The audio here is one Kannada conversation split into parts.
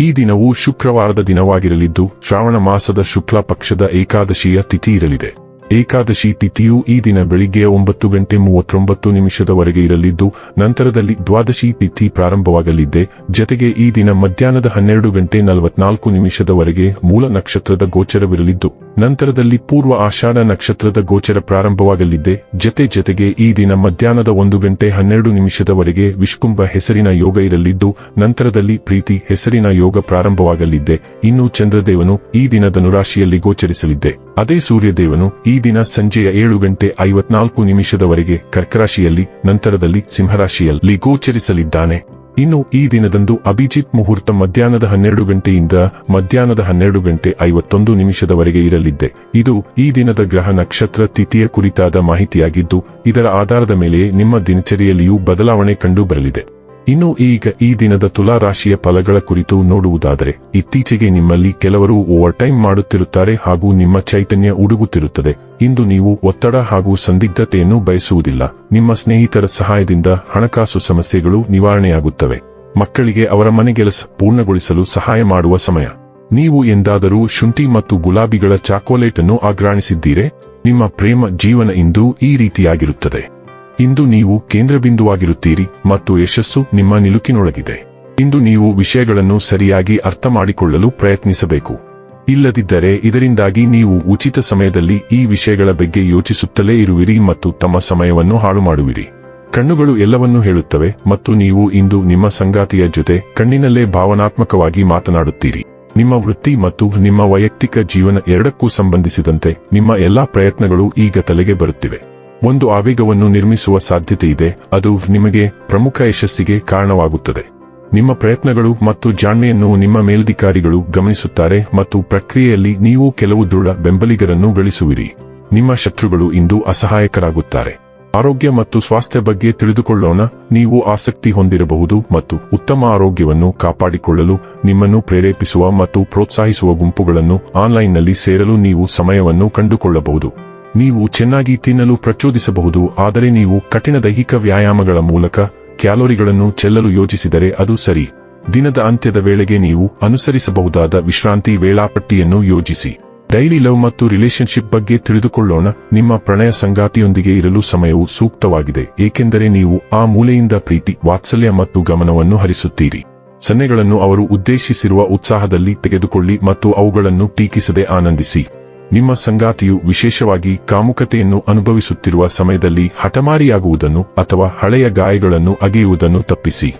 ಈ ದಿನವು ಶುಕ್ರವಾರದ ದಿನವಾಗಿರಲಿದ್ದು, ಶ್ರಾವಣ ಮಾಸದ ಶುಕ್ಲ ಪಕ್ಷದ ಏಕಾದಶಿಯ ತಿಥಿ ಇರಲಿದೆ. ಏಕಾದಶಿ ತಿಥಿಯು ಈ ದಿನ ಬೆಳಿಗ್ಗೆ ಒಂಬತ್ತು ಗಂಟೆ ಮೂವತ್ತೊಂಬತ್ತು ನಿಮಿಷದವರೆಗೆ ಇರಲಿದ್ದು, ನಂತರದಲ್ಲಿ ದ್ವಾದಶಿ ತಿಥಿ ಪ್ರಾರಂಭವಾಗಲಿದ್ದೆ ಜತೆಗೆ ಈ ದಿನ ಮಧ್ಯಾಹ್ನದ ಹನ್ನೆರಡು ಗಂಟೆ ನಲವತ್ನಾಲ್ಕು ನಿಮಿಷದವರೆಗೆ ಮೂಲ ನಕ್ಷತ್ರದ ಗೋಚರವಿರಲಿದ್ದು ನಂತರದಲ್ಲಿ ಪೂರ್ವ ಆಷಾಢ ನಕ್ಷತ್ರದ ಗೋಚರ ಪ್ರಾರಂಭವಾಗಲಿದ್ದೆ ಜತೆ ಜತೆಗೆ ಈ ದಿನ ಮಧ್ಯಾಹ್ನದ ಒಂದು ಗಂಟೆ ಹನ್ನೆರಡು ನಿಮಿಷದವರೆಗೆ ವಿಷ್ಕುಂಭ ಹೆಸರಿನ ಯೋಗ ಇರಲಿದ್ದು, ನಂತರದಲ್ಲಿ ಪ್ರೀತಿ ಹೆಸರಿನ ಯೋಗ ಪ್ರಾರಂಭವಾಗಲಿದ್ದೆ ಇನ್ನು ಚಂದ್ರದೇವನು ಈ ದಿನ ಧನುರಾಶಿಯಲ್ಲಿ ಗೋಚರಿಸಲಿದ್ದೆ ಅದೇ ಸೂರ್ಯದೇವನು ಈ ದಿನ ಸಂಜೆಯ ಏಳು ಗಂಟೆ ಐವತ್ನಾಲ್ಕು ನಿಮಿಷದವರೆಗೆ ಕರ್ಕರಾಶಿಯಲ್ಲಿ, ನಂತರದಲ್ಲಿ ಸಿಂಹರಾಶಿಯಲ್ಲಿ ಗೋಚರಿಸಲಿದ್ದಾನೆ. ಇನ್ನು ಈ ದಿನದಂದು ಅಭಿಜಿತ್ ಮುಹೂರ್ತ ಮಧ್ಯಾಹ್ನದ ಹನ್ನೆರಡು ಗಂಟೆಯಿಂದ ಮಧ್ಯಾಹ್ನದ ಹನ್ನೆರಡು ಗಂಟೆ ಐವತ್ತೊಂದು ನಿಮಿಷದವರೆಗೆ ಇರಲಿದ್ದೆ. ಇದು ಈ ದಿನದ ಗ್ರಹ ನಕ್ಷತ್ರ ತಿಥಿಯ ಕುರಿತಾದ ಮಾಹಿತಿಯಾಗಿದ್ದು, ಇದರ ಆಧಾರದ ಮೇಲೆ ನಿಮ್ಮ ದಿನಚರಿಯಲ್ಲಿಯೂ ಬದಲಾವಣೆ ಕಂಡು ಬರಲಿದೆ ಇನ್ನು ಈಗ ಈ ದಿನದ ತುಲಾ ರಾಶಿಯ ಫಲಗಳ ಕುರಿತು ನೋಡುವುದಾದರೆ, ಇತ್ತೀಚೆಗೆ ನಿಮ್ಮಲ್ಲಿ ಕೆಲವರು ಓವರ್ ಟೈಮ್ ಮಾಡುತ್ತಿರುತ್ತಾರೆ ಹಾಗೂ ನಿಮ್ಮ ಚೈತನ್ಯ ಉಡುಗುತ್ತಿರುತ್ತದೆ. ಇಂದು ನೀವು ಒತ್ತಡ ಹಾಗೂ ಸಂದಿಗ್ಧತೆಯನ್ನು ಬಯಸುವುದಿಲ್ಲ. ನಿಮ್ಮ ಸ್ನೇಹಿತರ ಸಹಾಯದಿಂದ ಹಣಕಾಸು ಸಮಸ್ಯೆಗಳು ನಿವಾರಣೆಯಾಗುತ್ತವೆ. ಮಕ್ಕಳಿಗೆ ಅವರ ಮನೆಗೆಲಸ ಪೂರ್ಣಗೊಳಿಸಲು ಸಹಾಯ ಮಾಡುವ ಸಮಯ. ನೀವು ಎಂದಾದರೂ ಶುಂಠಿ ಮತ್ತು ಗುಲಾಬಿಗಳ ಚಾಕೋಲೇಟ್ ಅನ್ನು ಆಗ್ರಾಣಿಸಿದ್ದೀರೆ ನಿಮ್ಮ ಪ್ರೇಮ ಜೀವನ ಇಂದು ಈ ರೀತಿಯಾಗಿರುತ್ತದೆ. ಇಂದು ನೀವು ಕೇಂದ್ರಬಿಂದುವಾಗಿರುತ್ತೀರಿ ಮತ್ತು ಯಶಸ್ಸು ನಿಮ್ಮ ನಿಲುಕಿನೊಳಗಿದೆ. ಇಂದು ನೀವು ವಿಷಯಗಳನ್ನು ಸರಿಯಾಗಿ ಅರ್ಥ ಮಾಡಿಕೊಳ್ಳಲು ಪ್ರಯತ್ನಿಸಬೇಕು. ಇಲ್ಲದಿದ್ದರೆ ಇದರಿಂದಾಗಿ ನೀವು ಉಚಿತ ಸಮಯದಲ್ಲಿ ಈ ವಿಷಯಗಳ ಬಗ್ಗೆ ಯೋಚಿಸುತ್ತಲೇ ಇರುವಿರಿ ಮತ್ತು ತಮ್ಮ ಸಮಯವನ್ನು ಹಾಳು ಮಾಡುವಿರಿ ಕಣ್ಣುಗಳು ಎಲ್ಲವನ್ನೂ ಹೇಳುತ್ತವೆ ಮತ್ತು ನೀವು ಇಂದು ನಿಮ್ಮ ಸಂಗಾತಿಯ ಜೊತೆ ಕಣ್ಣಿನಲ್ಲೇ ಭಾವನಾತ್ಮಕವಾಗಿ ಮಾತನಾಡುತ್ತೀರಿ. ನಿಮ್ಮ ವೃತ್ತಿ ಮತ್ತು ನಿಮ್ಮ ವೈಯಕ್ತಿಕ ಜೀವನ ಎರಡಕ್ಕೂ ಸಂಬಂಧಿಸಿದಂತೆ ನಿಮ್ಮ ಎಲ್ಲಾ ಪ್ರಯತ್ನಗಳು ಈಗ ತಲೆಗೆ ಬರುತ್ತಿವೆ. ಒಂದು ಆವೇಗವನ್ನು ನಿರ್ಮಿಸುವ ಸಾಧ್ಯತೆ ಇದೆ, ಅದು ನಿಮಗೆ ಪ್ರಮುಖ ಯಶಸ್ಸಿಗೆ ಕಾರಣವಾಗುತ್ತದೆ. ನಿಮ್ಮ ಪ್ರಯತ್ನಗಳು ಮತ್ತು ಜಾಣ್ಮೆಯನ್ನು ನಿಮ್ಮ ಮೇಲ್ಧಿಕಾರಿಗಳು ಗಮನಿಸುತ್ತಾರೆ ಮತ್ತು ಪ್ರಕ್ರಿಯೆಯಲ್ಲಿ ನೀವು ಕೆಲವು ದೃಢ ಬೆಂಬಲಿಗರನ್ನು ಗಳಿಸುವಿರಿ. ನಿಮ್ಮ ಶತ್ರುಗಳು ಇಂದು ಅಸಹಾಯಕರಾಗುತ್ತಾರೆ. ಆರೋಗ್ಯ ಮತ್ತು ಸ್ವಾಸ್ಥ್ಯ ಬಗ್ಗೆ ತಿಳಿದುಕೊಳ್ಳೋಣ, ನೀವು ಆಸಕ್ತಿ ಹೊಂದಿರಬಹುದು ಮತ್ತು ಉತ್ತಮ ಆರೋಗ್ಯವನ್ನು ಕಾಪಾಡಿಕೊಳ್ಳಲು ನಿಮ್ಮನ್ನು ಪ್ರೇರೇಪಿಸುವ ಮತ್ತು ಪ್ರೋತ್ಸಾಹಿಸುವ ಗುಂಪುಗಳನ್ನು ಆನ್ಲೈನ್ನಲ್ಲಿ ಸೇರಲು ನೀವು ಸಮಯವನ್ನು ಕಂಡುಕೊಳ್ಳಬಹುದು. ನೀವು ಚೆನ್ನಾಗಿ ತಿನ್ನಲು ಪ್ರಚೋದಿಸಬಹುದು, ಆದರೆ ನೀವು ಕಠಿಣ ದೈಹಿಕ ವ್ಯಾಯಾಮಗಳ ಮೂಲಕ ಕ್ಯಾಲೋರಿಗಳನ್ನು ಚೆಲ್ಲಲು ಯೋಜಿಸಿದರೆ ಅದು ಸರಿ. ದಿನದ ಅಂತ್ಯದ ವೇಳೆಗೆ ನೀವು ಅನುಸರಿಸಬಹುದಾದ ವಿಶ್ರಾಂತಿ ವೇಳಾಪಟ್ಟಿಯನ್ನು ಯೋಜಿಸಿ. ಡೈಲಿ ಲವ್ ಮತ್ತು ರಿಲೇಶನ್ಶಿಪ್ ಬಗ್ಗೆ ತಿಳಿದುಕೊಳ್ಳೋಣ. ನಿಮ್ಮ ಪ್ರಣಯ ಸಂಗಾತಿಯೊಂದಿಗೆ ಇರಲು ಸಮಯವು ಸೂಕ್ತವಾಗಿದೆ, ಏಕೆಂದರೆ ನೀವು ಆ ಮೂಲೆಯಿಂದ ಪ್ರೀತಿ, ವಾತ್ಸಲ್ಯ ಮತ್ತು ಗಮನವನ್ನು ಹರಿಸುತ್ತೀರಿ. ಸನ್ನೆಗಳನ್ನು ಅವರು ಉದ್ದೇಶಿಸಿರುವ ಉತ್ಸಾಹದಲ್ಲಿ ತೆಗೆದುಕೊಳ್ಳಿ ಮತ್ತು ಅವುಗಳನ್ನು ಟೀಕಿಸದೆ ಆನಂದಿಸಿ. ನಿಮ್ಮ ಸಂಗಾತಿಯು ವಿಶೇಷವಾಗಿ ಕಾಮುಕತೆಯನ್ನು ಅನುಭವಿಸುತ್ತಿರುವ ಸಮಯದಲ್ಲಿ ಹಠಮಾರಿಯಾಗುವುದನ್ನು ಅಥವಾ ಹಳೆಯ ಗಾಯಗಳನ್ನು ಅಗೆಯುವುದನ್ನು ತಪ್ಪಿಸಿ.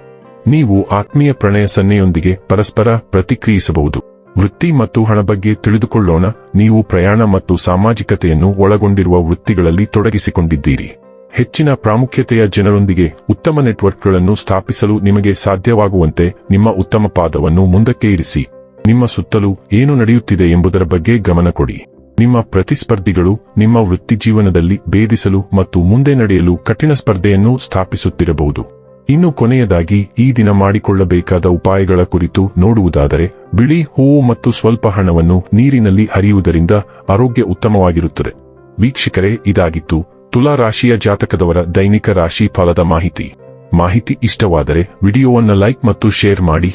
ನೀವು ಆತ್ಮೀಯ ಪ್ರಣಯ ಸನ್ನೆಯೊಂದಿಗೆ ಪರಸ್ಪರ ಪ್ರತಿಕ್ರಿಯಿಸಬಹುದು. ವೃತ್ತಿ ಮತ್ತು ಹಣ ಬಗ್ಗೆ ತಿಳಿದುಕೊಳ್ಳೋಣ. ನೀವು ಪ್ರಯಾಣ ಮತ್ತು ಸಾಮಾಜಿಕತೆಯನ್ನು ಒಳಗೊಂಡಿರುವ ವೃತ್ತಿಗಳಲ್ಲಿ ತೊಡಗಿಸಿಕೊಂಡಿದ್ದೀರಿ. ಹೆಚ್ಚಿನ ಪ್ರಾಮುಖ್ಯತೆಯ ಜನರೊಂದಿಗೆ ಉತ್ತಮ ನೆಟ್ವರ್ಕ್ಗಳನ್ನು ಸ್ಥಾಪಿಸಲು ನಿಮಗೆ ಸಾಧ್ಯವಾಗುವಂತೆ ನಿಮ್ಮ ಉತ್ತಮ ಪಾದವನ್ನು ಮುಂದಕ್ಕೆ ಇರಿಸಿ. ನಿಮ್ಮ ಸುತ್ತಲೂ ಏನು ನಡೆಯುತ್ತಿದೆ ಎಂಬುದರ ಬಗ್ಗೆ ಗಮನ ಕೊಡಿ. ನಿಮ್ಮ ಪ್ರತಿಸ್ಪರ್ಧಿಗಳು ನಿಮ್ಮ ವೃತ್ತಿಜೀವನದಲ್ಲಿ ಭೇದಿಸಲು ಮತ್ತು ಮುಂದೆ ನಡೆಯಲು ಕಠಿಣ ಸ್ಪರ್ಧೆಯನ್ನು ಸ್ಥಾಪಿಸುತ್ತಿರಬಹುದು. ಇನ್ನು ಕೊನೆಯದಾಗಿ, ಈ ದಿನ ಮಾಡಿಕೊಳ್ಳಬೇಕಾದ ಉಪಾಯಗಳ ಕುರಿತು ನೋಡುವುದಾದರೆ, ಬಿಳಿ ಹೂವು ಮತ್ತು ಸ್ವಲ್ಪ ಹಣವನ್ನು ನೀರಿನಲ್ಲಿ ಹರಿಯುವುದರಿಂದ ಆರೋಗ್ಯ ಉತ್ತಮವಾಗಿರುತ್ತದೆ. ವೀಕ್ಷಕರೇ, ಇದಾಗಿತ್ತು ತುಲಾ ರಾಶಿಯ ಜಾತಕದವರ ದೈನಿಕ ರಾಶಿ ಫಲದ ಮಾಹಿತಿ. ಮಾಹಿತಿ ಇಷ್ಟವಾದರೆ ವಿಡಿಯೋವನ್ನು ಲೈಕ್ ಮತ್ತು ಶೇರ್ ಮಾಡಿ.